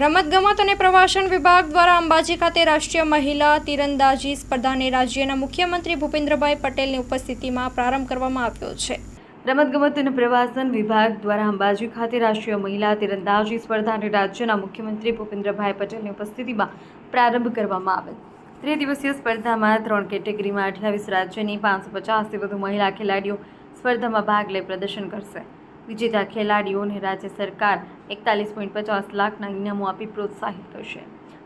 રમતગમત અને પ્રવાસન વિભાગ દ્વારા અંબાજી ખાતે રાષ્ટ્રીય મહિલા તીરંદાજી સ્પર્ધાને રાજ્યના મુખ્યમંત્રી ભૂપેન્દ્રભાઈ પટેલની ઉપસ્થિતિમાં પ્રારંભ કરવામાં આવ્યો છે. રમતગમત અને પ્રવાસન વિભાગ દ્વારા અંબાજી ખાતે રાષ્ટ્રીય મહિલા તીરંદાજી સ્પર્ધાને રાજ્યના મુખ્યમંત્રી ભૂપેન્દ્રભાઈ પટેલની ઉપસ્થિતિમાં પ્રારંભ કરવામાં આવેલ ત્રિદિવસીય સ્પર્ધામાં ત્રણ કેટેગરીમાં અઠ્યાવીસ રાજ્યની પાંચસો પચાસથી વધુ મહિલા ખેલાડીઓ સ્પર્ધામાં ભાગ લઈ પ્રદર્શન કરશે. વિજેતા ખેલાડીઓને રાજ્ય સરકાર એકતાલીસ પોઈન્ટ પચાસ લાખના ઇનામો આપી પ્રોત્સાહિત કરશે.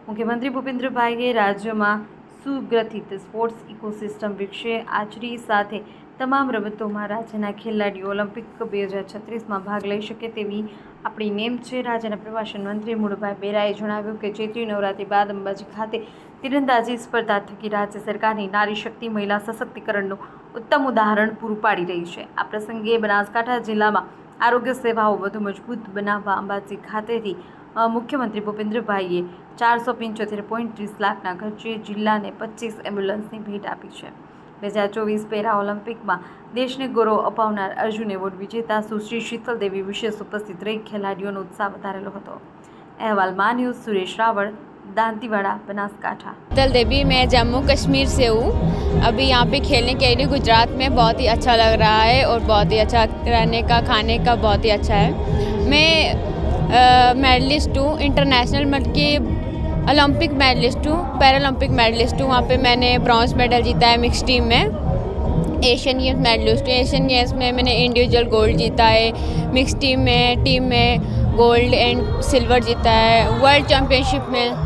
મુખ્યમંત્રી ભૂપેન્દ્રભાઈએ રાજ્યમાં સુગ્રથિત સ્પોર્ટ્સ ઇકોસિસ્ટમ વિકસે આચરી સાથે તમામ રમતોમાં રાજ્યના ખેલાડીઓ ઓલિમ્પિક બે હજાર છત્રીસમાં ભાગ લઈ શકે તેવી આપણી નેમ છે. રાજ્યના પ્રવાસન મંત્રી મુળભાઈ બેરાએ જણાવ્યું કે ચૈત્રી નવરાત્રી બાદ અંબાજી ખાતે તીરંદાજી સ્પર્ધા થકી રાજ્ય સરકારની નારી શક્તિ મહિલા સશક્તિકરણનું ઉત્તમ ઉદાહરણ પૂરું પાડી રહી છે. આ પ્રસંગે બનાસકાંઠા જિલ્લામાં આરોગ્ય સેવાઓ વધુ મજબૂત બનાવવા અંબાજી ખાતેથી મુખ્યમંત્રી ભૂપેન્દ્રભાઈએ ચારસો પંચોતેર પોઈન્ટ ત્રીસ લાખના ખર્ચે જિલ્લાને પચીસ એમ્બ્યુલન્સની ભેટ આપી છે. બે હજાર ચોવીસ પેરા ઓલિમ્પિકમાં દેશને ગૌરવ અપાવનાર અર્જુન એવોર્ડ વિજેતા સુશ્રી શીતલ દેવી વિશેષ ઉપસ્થિત રહી ખેલાડીઓનો ઉત્સાહ વધારેલો હતો. અહેવાલ ન્યૂઝ સુરેશ રાવળ दांतीवाड़ा, बनासकाठा। दल देवी, मैं जम्मू कश्मीर से हूँ। अभी यहाँ पे खेलने के लिए गुजरात में बहुत ही अच्छा लग रहा है और बहुत ही अच्छा रहने का, खाने का बहुत ही अच्छा है। मैं मेडलिस्ट हूँ, इंटरनेशनल मतलब कि ओलंपिक मेडलिस्ट हूँ, पैरालंपिक मेडलिस्ट हूँ। वहाँ पे मैंने ब्रॉन्ज मेडल जीता है मिक्स टीम में। एशियन गेम्स मेडलिस्ट हूँ। एशियन गेम्स में मैंने इंडिविजुअल गोल्ड जीता है मिक्स टीम में टीम में गोल्ड एंड सिल्वर जीता है वर्ल्ड चैम्पियनशिप में।